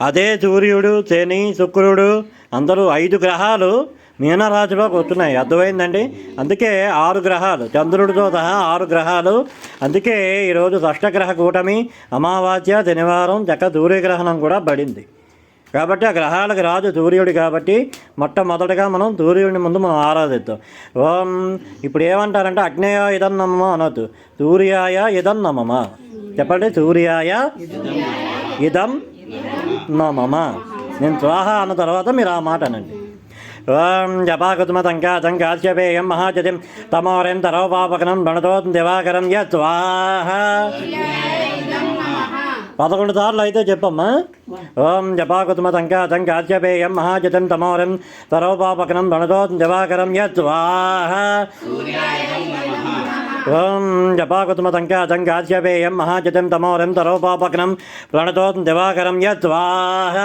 అదే సూర్యుడు శని శుక్రుడు అందరూ ఐదు గ్రహాలు మీనరాశిలోకి వస్తున్నాయి. అర్థమైందండి? అందుకే ఆరు గ్రహాలు చంద్రుడితో సహా ఆరు గ్రహాలు. అందుకే ఈరోజు షష్టగ్రహ కూటమి అమావాస్య శనివారం చక్క సూర్యగ్రహణం కూడా పడింది. కాబట్టి ఆ గ్రహాలకు రాజు సూర్యుడు కాబట్టి మొట్టమొదటిగా మనం సూర్యుడిని ముందు మనం ఆరాధిద్దాం. ఓం ఇప్పుడు ఏమంటారంటే అగ్నేయ ఇదన్నమ్మ అనొద్దు. సూర్యాయ ఇదం చెప్పండి సూర్యాయ ఇదం. నమమ నేను స్వాహ అన్న తర్వాత మీరు ఆ మాట అనండి. ఓం జపాకుతుమ తంకాతం కాశ్యపేయం మహాజతిం తమోరం తరోపాపకనం గణతో దివాకరం య స్వాహ పదకొండు సార్లు అయితే చెప్పమ్మా. ఓం జపాకుతుమ తంకాతం కాశ్యపేయం మహాజతిం తమోరం తరోపాపకనం గణతో దివాకరం య ఓం జపాకుతుమ తంకాతం కాశ్యపేయం మహాజతిం తమోరం తరోపాపకనం ప్రణతో దివాకరం యద్వాహ.